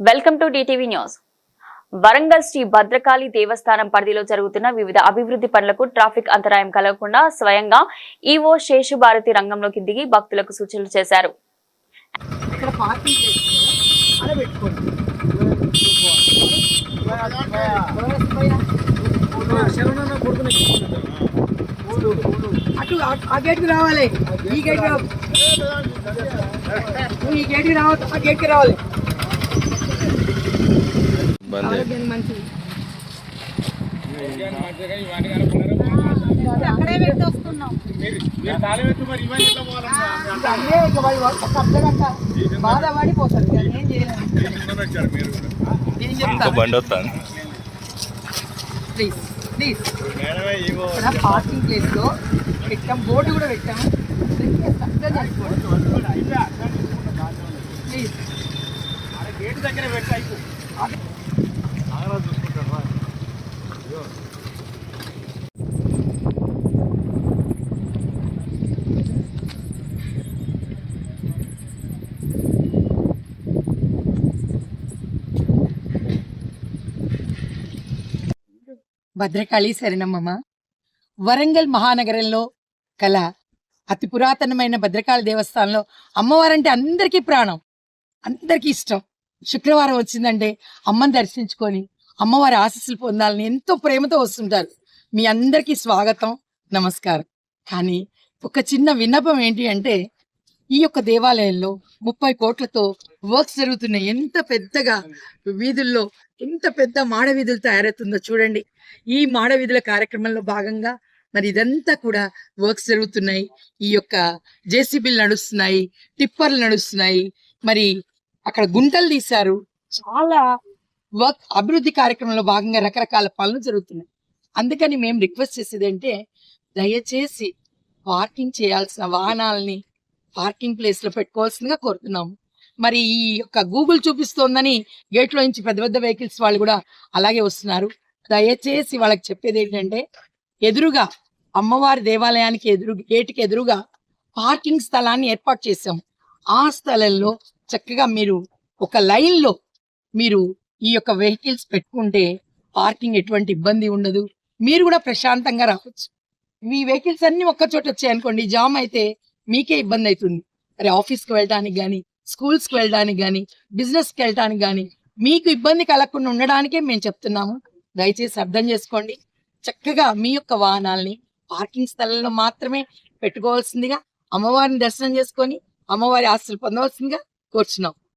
Welcome to DTV news. Warangal Sri Bhadrakali దేవస్థానం పరిధిలో జరుగుతున్న వివిధ అభివృద్ధి పనులకు ట్రాఫిక్ అంతరాయం కలగకుండా స్వయంగా ఈవో శేషుభారతి రంగంలోకి దిగి భక్తులకు సూచనలు చేశారు. ఆ- గేట్కి రావాలి. ఈ గేట్ ఈ గేట్కి ఆ గేట్కి రావాలి. ఆరోగ్యానికి మంచిది. అక్కడే పెట్టొస్తున్నాం అన్నీ ఇక వాడి వర్క్ కట్టలేదంట బాధ పడిపోతారు ఇక ఏం చెప్తాను బండి వస్తాను ప్లీజ్ ప్లీజ్ ఇక్కడ పార్కింగ్ ప్లేస్లో పెట్టాం బోర్డు కూడా పెట్టాం. చక్కగా చేసుకోండి ప్లీజ్ భద్రకాళి శరణమ్మమ్మ. వరంగల్ మహానగరంలో కల అతి పురాతనమైన భద్రకాళి దేవస్థానంలో అమ్మవారంటే అందరికీ ప్రాణం అందరికీ ఇష్టం. శుక్రవారం వచ్చిందంటే అమ్మని దర్శించుకొని అమ్మవారి ఆశీస్సులు పొందాలని ఎంతో ప్రేమతో వస్తుంటారు. మీ అందరికీ స్వాగతం నమస్కారం. కానీ ఒక చిన్న విన్నపం ఏంటి అంటే ఈ యొక్క దేవాలయంలో ముప్పై కోట్లతో వర్క్స్ జరుగుతున్నాయి ఎంత పెద్దగా వీధుల్లో ఎంత పెద్ద మాడ వీధులు తయారవుతుందో చూడండి. ఈ మాడ వీధుల కార్యక్రమంలో భాగంగా మరి ఇదంతా కూడా వర్క్స్ జరుగుతున్నాయి. ఈ యొక్క జేసీబీలు నడుస్తున్నాయి టిప్పర్లు నడుస్తున్నాయి. మరి అక్కడ గుంటలు తీశారు. చాలా వర్క్ అభివృద్ధి కార్యక్రమంలో భాగంగా రకరకాల పనులు జరుగుతున్నాయి. అందుకని మేము రిక్వెస్ట్ చేసేది అంటే దయచేసి పార్కింగ్ చేయాల్సిన వాహనాలని పార్కింగ్ ప్లేస్లో పెట్టుకోవాల్సిందిగా కోరుతున్నాము. మరి ఈ యొక్క గూగుల్ చూపిస్తోందని గేట్లో నుంచి పెద్ద పెద్ద వెహికల్స్ వాళ్ళు కూడా అలాగే వస్తున్నారు. దయచేసి వాళ్ళకి చెప్పేది ఏంటంటే ఎదురుగా అమ్మవారి దేవాలయానికి ఎదురు గేట్కి ఎదురుగా పార్కింగ్ స్థలాన్ని ఏర్పాటు చేశాం ఆ స్థలంలో చక్కగా మీరు ఒక లైన్లో మీరు ఈ యొక్క వెహికల్స్ పెట్టుకుంటే పార్కింగ్ ఎటువంటి ఇబ్బంది ఉండదు. మీరు కూడా ప్రశాంతంగా రావచ్చు. మీ వెహికల్స్ అన్ని ఒక్క చోట వచ్చాయనుకోండి జామ్ అయితే మీకే ఇబ్బంది అవుతుంది. అరే ఆఫీస్కి వెళ్ళడానికి కానీ స్కూల్స్కి వెళ్ళడానికి కానీ బిజినెస్కి వెళ్ళడానికి కానీ మీకు ఇబ్బంది కలగకుండా ఉండడానికే మేము చెప్తున్నాము. దయచేసి అర్థం చేసుకోండి. చక్కగా మీ యొక్క వాహనాల్ని పార్కింగ్ స్థలంలో మాత్రమే పెట్టుకోవాల్సిందిగా అమ్మవారిని దర్శనం చేసుకొని అమ్మవారి ఆస్తులు పొందవలసిందిగా కోరుచున్నాం.